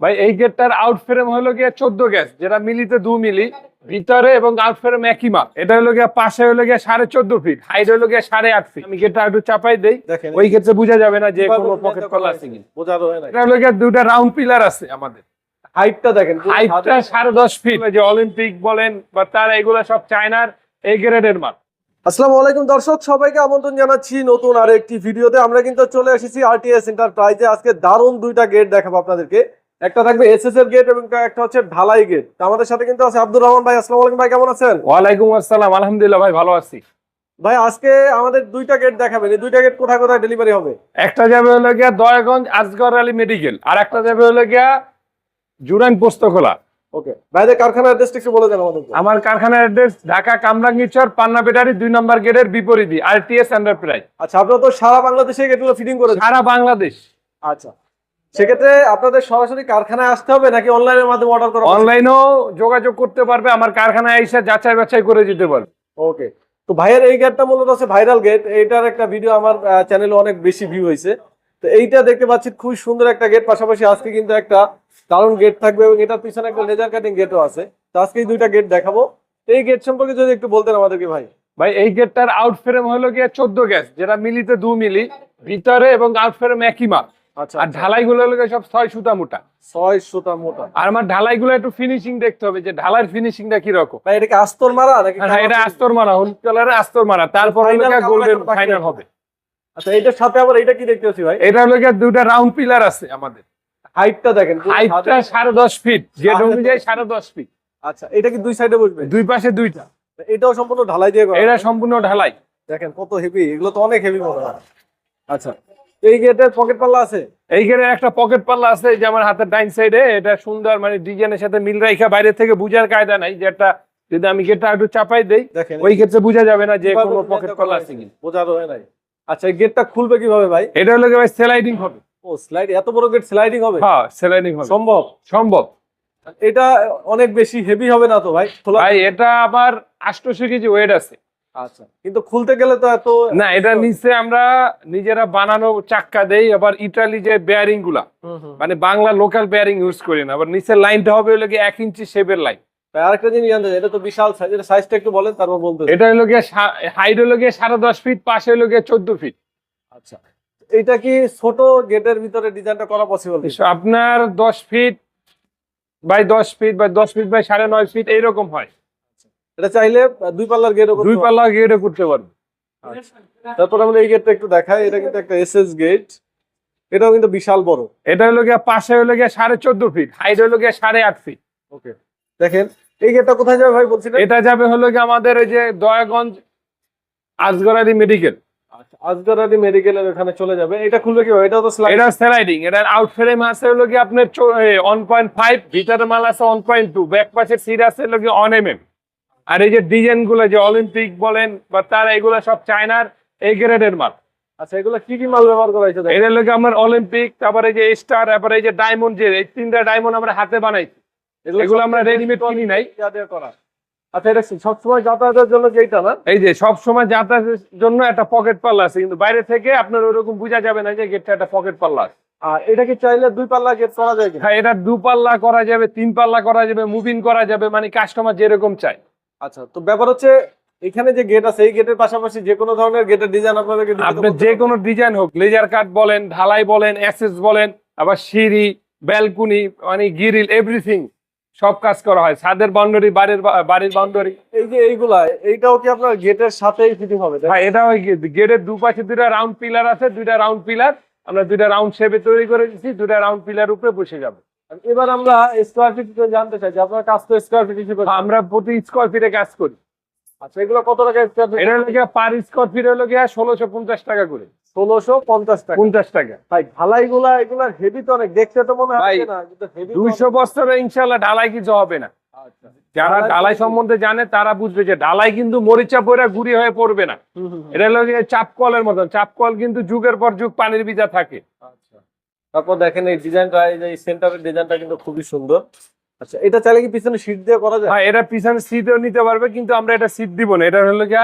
ভাই এই গেটটার out frame হলো গিয়ে চোদ্দ গ্যাস যেটা মিলিতে দু মিলি ভিতরে এবং আউট ফ্রেম একই মাপ। এটা হলো গিয়ে পাশে হলো গিয়ে সাড়ে চোদ্দ ফিট হাইট হলো গিয়ে সাড়ে আট ফিট আমি গেটটা একটু চাপাই দেই ওই ক্ষেত্রে বোঝা যাবে না যে কোনো পকেট কলা আছে কিনা। এটা হলো গিয়ে দুটা রাউন্ড পিলার আছে আমাদের। হাইটটা দেখেন হাইটটা সাড়ে দশ ফিট যে অলিম্পিক বলেন বা তার এগুলো সব চায়নার এই গ্রেডের মাল আসসালামু আলাইকুম দর্শক সবাইকে আমন্ত্রণ জানাচ্ছি নতুন আর একটি ভিডিওতে। আমরা কিন্তু চলে এসেছি আরটিএস এন্টারপ্রাইজে আজকে দারুণ দুইটা গেট দেখাবো আপনাদেরকে। একটা থাকবে এসএস এর গেট এবং একটা হচ্ছে ঢালাই গেট তো আমাদের সাথে কিন্তু আছে আব্দুর রহমান ভাই। আসসালামু আলাইকুম ভাই কেমন আছেন? ওয়ালাইকুম আসসালাম। আলহামদুলিল্লাহ ভাই ভালো আছি। ভাই আজকে আমাদের দুইটা গেট দেখাবেন। এই দুইটা গেট কোথায় কোথায় ডেলিভারি হবে? একটা যাবে হলো গিয়া দয়াগঞ্জ আজগর আলী মেডিকেল আর একটা যাবে হলো গিয়া জুরাইন পোস্তখোলা। ওকে ভাইদের কারখানার অ্যাড্রেসটা একটু বলে দেন আমাদেরকে। আমার কারখানার অ্যাড্রেস ঢাকা কামরাঙ্গীচর পান্না বেটারি দুই নম্বর গেটের বিপরীতই আর টি এস এন্টারপ্রাইজ আচ্ছা আপনারা তো সারা বাংলাদেশে গেটগুলো ফিটিং করে সারা বাংলাদেশ। আচ্ছা। সেক্ষেত্রে আপনাদের সরাসরি কারখানায় আসতে হবে নাকি অনলাইনের মাধ্যমে অর্ডার করা অনলাইনেও যোগাযোগ করতে পারবে আমার কারখানায় এসে যাচাই বাছাই করে যেতে পারবে। ওকে তো ভাইয়ের এই গেটটা মূলত আছে ভাইরাল গেট এইটার একটা ভিডিও আমার চ্যানেলে অনেক বেশি ভিউ হয়েছে। তো এইটা দেখতে পাচ্ছি খুব সুন্দর একটা গেট পাশাপাশি আজকে কিন্তু একটা দারুণ গেট থাকবে এবং এটার পিছনে একটা লেজার কাটিং গেটও আছে। তো আজকে এই দুইটা গেট দেখাবো। তো এই গেট সম্পর্কে যদি একটু বলতেন আমাদেরকে ভাই। ভাই এই গেটটার আউট ফ্রেম হলো গিয়ে চোদ্দ গ্যাস যেটা মিলিতে দু মিলি ভিতরে এবং আউট ফ্রেম একই মাপ। আর ঢালাই গুলো হলো সব ছয় সুতা মোটা। ছয় সুতা মোটা। আর আমার ঢালাই গুলো একটু ফিনিশিং দেখতে হবে যে ঢালাইয়ের ফিনিশিংটা কি রকম ভাই এটা কি আস্তর মারা নাকি হ্যাঁ এটা আস্তর মারা হলুদ আস্তর মারা। তারপর হলো গোল্ডেন ফাইনাল। হবে। আচ্ছা এটার সাথে আবার এটা কি দেখতে পাচ্ছি ভাই? এটা হলো রাউন্ড পিলার আছে আমাদের। হাইটটা দেখেন হাইটটা ছাদের- সাড়ে দশ ফিট গেট সাড়ে অনুযায়ী দশ। সাড়ে দশ ফিট আচ্ছা এটা কি দুই সাইডে বসবে? দুই পাশে দুইটা। এটাও সম্পূর্ণ ঢালাই দিয়ে করা। এটা সম্পূর্ণ ঢালাই। দেখেন কত হেভি এগুলো তো অনেক হেভি মনে হয়। আচ্ছা এই গেটের পকেট পাল্লা আছে? এইখানে একটা পকেট পাল্লা আছে যে আমার হাতের ডাইন সাইডে এটা সুন্দর মানে ডিজাইনের সাথে মিল রাখা বাইরে থেকে বুঝার কায়দা নাই যে একটা যদি আমি গেটটা একটু চাপাই দেই ওই ক্ষেত্রে বোঝা যাবে না যে কোনো পকেট পাল্লা আছে কিনা। বোঝার হয় নাই। আচ্ছা এই গেটটা খুলবে কীভাবে ভাই? এটা হলো ভাই স্লাইডিং হবে। ও স্লাইড এত বড় গেট স্লাইডিং হবে? হ্যাঁ স্লাইডিং হবে। সম্ভব? সম্ভব। এটা অনেক বেশি হেভি হবে না তো ভাই? ভাই এটা আবার আটশোশো কেজি ওয়েট আছে। আচ্ছা। কিন্তু খুলতে গেলে তো এত না এটা নিচে আমরা নিজেরা বানানো চাক্কা দেই আবার ইটালি যে বেয়ারিংগুলা। মানে বাংলা লোকাল বেয়ারিং ইউজ করি না আবার নিচের লাইনটা হবে হলো এক ইঞ্চি শেপের লাইন ভাই, আরেকটা জিনিস জানতে এটা তো বিশাল সাইজ এটা সাইজটা একটু বলেন তারপর বলতে এটা হলো গিয়ে হাইট হলো গিয়ে সাড়ে দশ ফিট পাশে হলো গিয়ে চোদ্দ ফিট আচ্ছা। এটা কি ছোট গেটের ভিতরে ডিজাইনটা করা পসিবল আপনার দশ ফিট বাই দশ ফিট বা দশ ফিট বাই সাড়ে নয় ফিট এইরকম হয়। এটা চাইলে দুই পাল্লার গেট দুই পাল্লা গেটে করতে পারবে। তারপর আমরা এই গেটটা একটু দেখাই এটা কিন্তু একটা এসএস গেট এটাও কিন্তু বিশাল বড়। এটা হলো গিয়ে পাশে হলো গিয়ে সাড়ে চোদ্দ ফিট হাইট হলো গিয়ে সাড়ে আট ফিট ওকে দেখেন এই গেটটা কোথায় যাবে ভাই বলছিলেন? এটা যাবে হলো গিয়ে আমাদের ওই যে দয়াগঞ্জ আজগরাদি মেডিকেল আচ্ছা আজগর মেডিকেলের ওখানে চলে যাবে। এটা খুলবে কি এটা তো এটা স্লাইডিং এটার আউট ফ্রেম আছে হলো গিয়ে আপনার ওয়ান পয়েন্ট ফাইভ ভিতরে মাল আছে ওয়ান পয়েন্ট টু ব্যাক পাশের সিট আছে হলো গিয়ে অন এম আর এই যে ডিজাইনগুলো যে অলিম্পিক বলেন বা তার এগুলো সব চায়নার এই গ্রেডের মাল। আচ্ছা এগুলো কি কি মাল ব্যবহার করা হয়েছে? এটা হলো আমার অলিম্পিক তারপরে যে স্টার তারপরে এই যে ডায়মন্ড যে এই তিনটা ডায়মন্ড আমরা হাতে বানাইছি। এগুলো আমরা রেডিমেড কিনি নাই। করা। আচ্ছা এটা সবসময় যাতায়াতের জন্য যেটা না? এই যে সব সময় যাতায়াতের জন্য একটা পকেট পাল্লা আছে কিন্তু বাইরে থেকে আপনার ওরকম বোঝা যাবে না যে গেটটা একটা পকেট পাল্লা আছে আর এটা কি চাইলে দুই পাল্লা গেট করা যায় হ্যাঁ এটা দু পাল্লা করা যাবে তিন পাল্লা করা যাবে মুভিং করা যাবে মানে কাস্টমার যেরকম চায়। আচ্ছা তো ব্যাপার হচ্ছে এখানে যে গেট আছে এই গেটের পাশাপাশি যে কোনো ধরনের গেটের ডিজাইন আপনাদেরকে আপনি যে কোনো ডিজাইন হোক লেজার কাট বলেন ঢালাই বলেন অ্যাসেস বলেন আবার সিঁড়ি ব্যালকুনি মানে গিরিল এভরিথিং সব কাজ করা হয়। ছাদের বাউন্ডারি বাড়ির বাড়ির বাউন্ডারি। এই যে এইগুলা এইটাও কি আপনার গেটের সাথেই ফিটিং হবে? হ্যাঁ এটা ওই গেটের দুপাশে দুইটা রাউন্ড পিলার আছে দুইটা রাউন্ড পিলার আমরা দুইটা রাউন্ড শেপে তৈরি করে দিচ্ছি দুইটা রাউন্ড পিলার উপরে বসে যাবে। এবার আমরা স্কোয়ার ফিট জানতে চাই যে আপনার কাজ তো স্কোয়ার ফিট হিসেবে আমরা প্রতি স্কোয়ার ফিটে কাজ করি। আচ্ছা এগুলো কত টাকা স্কোয়ার ফিট এটা পার স্কোয়ার ফিট হলো গিয়ে ষোলোশো পঞ্চাশ টাকা করে। ষোলোশো পঞ্চাশ টাকা। পঞ্চাশ টাকা। ভাই ঢালাই গুলা এগুলা হেভি তো অনেক। দেখতে তো মনে হয় না কিন্তু হেভি দুইশো বছরে ইনশাল্লাহ ঢালাই কিছু হবে না। আচ্ছা। যারা ঢালাই সম্বন্ধে জানে তারা বুঝবে যে ঢালাই কিন্তু মরিচা পরে গুড়ি হয়ে পড়বে না। এটা হলো গিয়ে চাপ কলের মতন। চাপ কল কিন্তু যুগের পর যুগ পানির ভিজা থাকে। আচ্ছা। তারপর দেখেন এই ডিজাইনটা এই সেন্টারের ডিজাইনটা কিন্তু খুবই সুন্দর। আচ্ছা এটা চাইলে কি পিছনে সিট দিয়ে করা যায়? হ্যাঁ এটা পিছনে সিটও নিতে পারবে কিন্তু আমরা এটা সিট দিব না। এটা হলো যে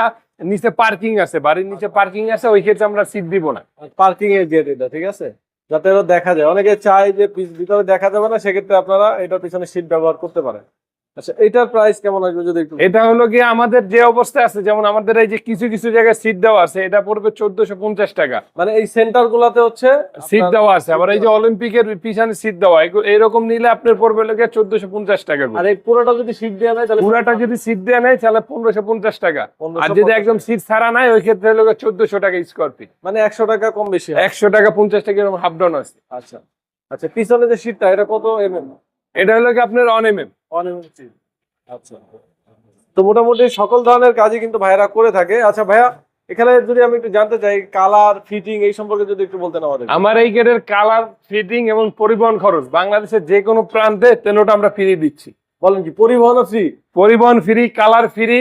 নিচে পার্কিং আছে বাড়ির নিচে পার্কিং আছে ওই ক্ষেত্রে আমরা সিট দিব না। পার্কিং এ দিয়ে দিতে ঠিক আছে? যাতে এটা দেখা যায়। অনেকে চায় যে পিছ- ভিতরে দেখা যাবে না সেক্ষেত্রে আপনারা এটার পিছনে সিট ব্যবহার করতে পারেন। আচ্ছা এটার প্রাইস কেমন আসবে যদি একটু এটা হলো গিয়ে আমাদের যে অবস্থা আছে যেমন আমাদের এই যে কিছু কিছু জায়গায় সিট দেওয়া আছে এটা পড়বে চোদ্দশো পঞ্চাশ টাকা। মানে এই সেন্টার গুলাতে হচ্ছে সিট দেওয়া আছে আবার এই যে অলিম্পিকের পিছনে সিট দেওয়া এরকম নিলে আপনার পড়বে লোকে চোদ্দশো পঞ্চাশ টাকা। আর এই পুরোটা যদি সিট দেওয়া নেয় তাহলে পুরাটা যদি সিট দেওয়া নেয় তাহলে পনেরোশো পঞ্চাশ টাকা। আর যদি একদম সিট ছাড়া নাই ওই ক্ষেত্রে হলো চোদ্দশো টাকা স্কোয়ার ফিট মানে একশো টাকা কম বেশি একশো টাকা পঞ্চাশ টাকা এরকম হাফ ডাউন আছে। আচ্ছা। আচ্ছা পিছনে যে সিটটা এটা কত এম এম এটা হলো কি আপনার on M M one M seat আচ্ছা। তো মোটামুটি সকল ধরনের কাজই কিন্তু ভাইরা করে থাকে। আচ্ছা ভাইয়া এখানে যদি আমি একটু জানতে চাই কালার ফিটিং এই সম্পর্কে যদি একটু বলতেন আমাদের। আমার এই গেটের কালার ফিটিং এবং পরিবহন খরচ বাংলাদেশের যে কোনো প্রান্তে তেনোটা আমরা ফ্রি দিচ্ছি। বলেন কি পরিবহন ফ্রি পরিবহন free colour free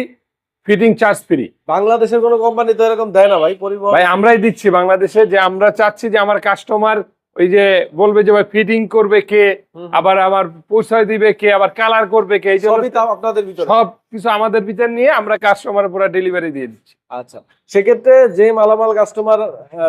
fitting charge free বাংলাদেশের কোনো কোম্পানি তো এরকম দেয় না ভাই পরিবহন ভাই আমরাই দিচ্ছি। বাংলাদেশে যে আমরা চাচ্ছি যে আমার কাস্টমার ওই যে বলবে যে ভাই ফিটিং করবে কে। আবার আমার পৌঁছায় দিবে কে আবার কালার করবে কে এই জন্য সব কিছু আমাদের ভিতর নিয়ে আমরা কাস্টমার পুরো ডেলিভারি দিয়ে দিচ্ছি। আচ্ছা। সেক্ষেত্রে যে মালামাল কাস্টমার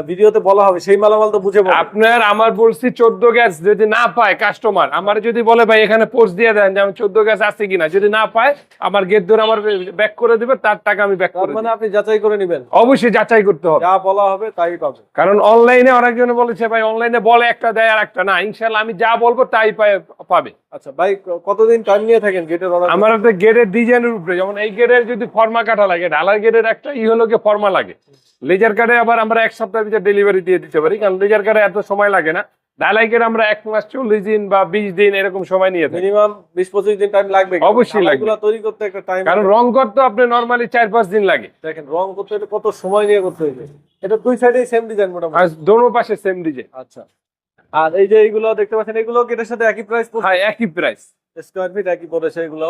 ভিডিওতে বলা হবে সেই মালামাল তো বুঝে আপনার আমার বলছি চোদ্দ গ্যাস যদি না পায় কাস্টমার আমার যদি বলে ভাই এখানে পোস্ট দিয়ে দেন যে আমি চোদ্দ গ্যাস আছে কিনা? যদি না পায় আমার গেট ধরে আমার ব্যাক করে দিবে তার টাকা আমি ব্যাক করে মানে আপনি যাচাই করে নেবেন। অবশ্যই যাচাই করতে হবে। যা বলা হবে তাই পাবে। কারণ অনলাইনে অনেকজনে বলেছে ভাই অনলাইনে বলে একটা দেয় আর একটা না। ইনশাল্লাহ আমি যা বলব তাই পায়- পাবে আচ্ছা ভাই কতদিন টাইম নিয়ে থাকেন গেটের আমার একটা গেটের ডিজাইনের উপরে যেমন এই গেটের যদি ফর্মা কাটা লাগে ঢালার গেটের একটা ই হলো গিয়ে ফর্মা লাগে। লেজার কাটে আবার আমরা এক সপ্তাহের ভিতরে ডেলিভারি দিয়ে দিতে পারি কারণ লেজার কাটে এত সময় লাগে না। ঢালাই গেট আমরা এক মাস চল্লিশ দিন বা বিশ দিন এরকম সময় নিয়ে থাকি। মিনিমাম বিশ পঁচিশ দিন টাইম লাগবে অবশ্যই লাগবে। তৈরি করতে একটা টাইম কারণ রং করতে আপনি নর্মালি চার পাঁচ দিন লাগে। দেখেন রং করতে হলে কত সময় নিয়ে করতে হইবে? এটা দুই সাইডেই সেম ডিজাইন মোটামুটি। দোনো পাশে সেম ডিজাইন আচ্ছা। আর এই যে এইগুলো দেখতে পাচ্ছেন এগুলো এটার সাথে একই প্রাইস হ্যাঁ একই প্রাইস স্কোয়ার ফিট একই পড়েছে এগুলো।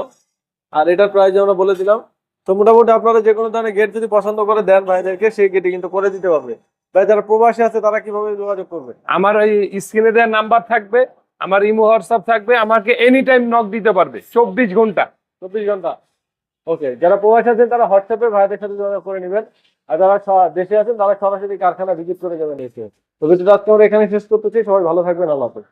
আর এটার প্রাইস আমরা বলে দিলাম। তো মোটামুটি আপনারা যে কোনো ধরনের গেট যদি পছন্দ করে দেন ভাইদেরকে সেই গেটে কিন্তু করে দিতে পারবে। ভাই যারা প্রবাসী আছে তারা কীভাবে যোগাযোগ করবে? আমার এই স্ক্রিনে দেওয়ার নাম্বার থাকবে আমার ইমো হোয়াটসঅ্যাপ থাকবে আমাকে এনি টাইম নক দিতে পারবে চব্বিশ ঘণ্টা। চব্বিশ ঘণ্টা। ওকে যারা প্রবাসী আছেন তারা হোয়াটসঅ্যাপে ভাইদের সাথে যোগাযোগ করে নেবেন। আর যারা দেশে আছেন, তারা সরাসরি কারখানা ভিজিট করে যাবেন এসে তো ভিডিওটা আজকে আমরা এখানে শেষ করতেছি। সবাই ভালো থাকবেন, আল্লাহ হাফেজ।